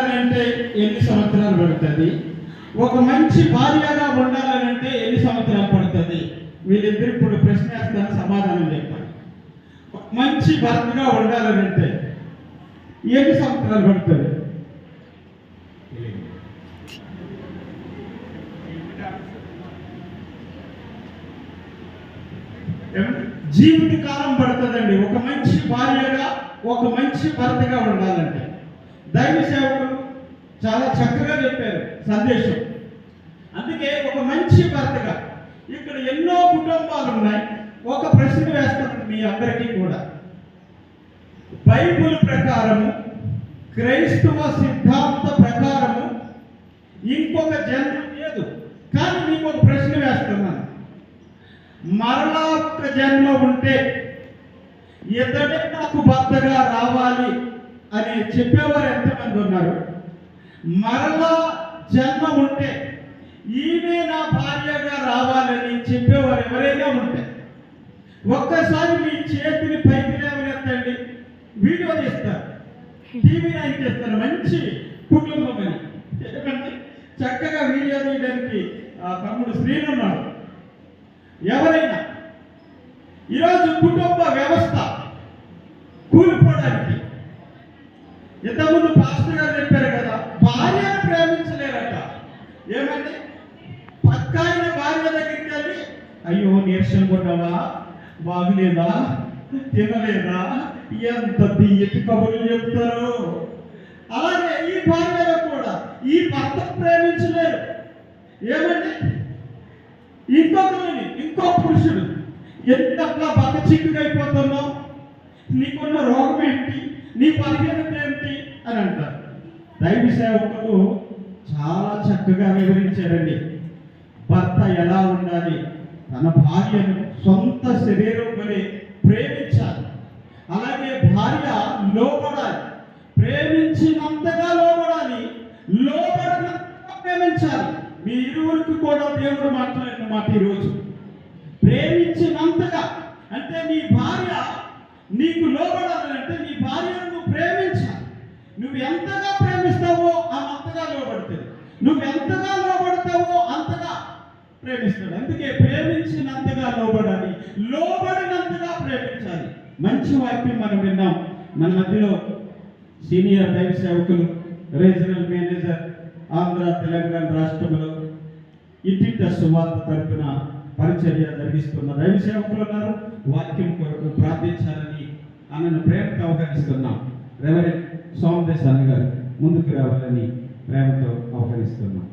అంటే ఎన్ని సంవత్సరాలు పడుతుంది? ఒక మంచి భార్యగా ఉండాలనంటే ఎన్ని సంవత్సరాలు పడుతుంది? వీళ్ళిద్దరు ఇప్పుడు ప్రశ్న వేస్తాను సమాధానం చెప్పాలి ఒక మంచి భర్తగా ఉండాలనంటే ఎన్ని సంవత్సరాలు పడుతుంది? జీవిత కాలం పడుతుందండి. ఒక మంచి భార్యగా ఒక మంచి భర్తగా ఉండాలంటే. చాలా చక్కగా చెప్పారు సందేశం. అందుకే ఒక మంచి భర్తగా ఇక్కడ ఎన్నో కుటుంబాలు ఉన్నాయి. ఒక ప్రశ్న వేస్తాను మీ అందరికీ కూడా. బైబుల్ ప్రకారము క్రైస్తవ సిద్ధాంత ప్రకారము ఇంకొక జన్మ లేదు. కానీ మీకు ఒక ప్రశ్న వేస్తున్నాను. మరలా ఒక జన్మ ఉంటే ఇతడే నాకు భర్తగా రావాలి అని చెప్పేవారు ఎంతమంది ఉన్నారు? మరలా జన్మ ఉంటే ఈమె నా భార్యగా రావాలని చెప్పేవారు ఎవరైనా ఉంటే ఒక్కసారి మీ చేతిని పైకి లేవనెత్తండి. వీడియో తీస్తారు. టీవీ నైన్ చేస్తారు మంచి కుటుంబం అని ఎందుకంటే చక్కగా వీడియో తీయడానికి ఆ తమ్ముడు శ్రీనున్నాడు ఎవరైనా ఈరోజు కుటుంబ వ్యవస్థ కూలిపోవడానికి ఇంతకుముందు పాస్టర్ గారు చెప్పారు కదా భార్యను ప్రేమించలేరట ఏమండి? పక్కాయన భార్య దగ్గరికి వెళ్ళి అయ్యో నీరసం కొన్నావా బాగులేదా తినలేదా? ఎంత తీయటి కబుర్లు చెప్తారు? అలాగే ఈ భార్యలో కూడా ఈ భర్త ప్రేమించలేరు. ఏమండి? ఇంకొకరిని ఇంకో పురుషుడు ఎంతట్లా బక్క చిక్కుడైపోతున్నావు నీకున్న రోగం ఏంటి? నీ బలహీనత ఏంటి? అని అంటారు. దైవ సేవకులు చాలా చక్కగా వివరించారండి. భర్త ఎలా ఉండాలి? తన భార్యను సొంత శరీరం వలె ప్రేమించాలి. అలాగే భార్య లోబడాలి. ప్రేమించినంతగా లోబడాలి. లోబడినంతగా ప్రేమించాలి. మీ ఇరువురికి కూడా దేవుడు మాట్లాడిన మాట ఈరోజు ప్రేమించినంతగా అంటే నీ భార్య నీకు లోబడాలంటే నీ భార్యను నువ్వు ప్రేమించాలి. నువ్వు ఎంతగా ప్రేమిస్తావో అంతగా లోబడుతుంది నువ్వు ఎంతగా లోబడతావో అంతగా ప్రేమిస్తాడు. అందుకే ప్రేమించినంతగా లోబడాలి. లోబడినంతగా ప్రేమించాలి. మంచి వాక్యం మనం విన్నాం. మన మధ్యలో సీనియర్ దైవ సేవకులు రీజనల్ మేనేజర్ ఆంధ్ర తెలంగాణ రాష్ట్రంలో ఇటీట సువార్త తరపున పరిచర్య జరిగిస్తున్న దైవ సేవకులు ఉన్నారు. వాక్యం కొరకు ప్రార్థించాలని ఆమెను ప్రేమకు అవగాహిస్తున్నాం. రెవరెంట్ సోమదేశ్ అన్న గారు ముందుకు రావాలని ప్రేమతో ఆహ్వానిస్తున్నాం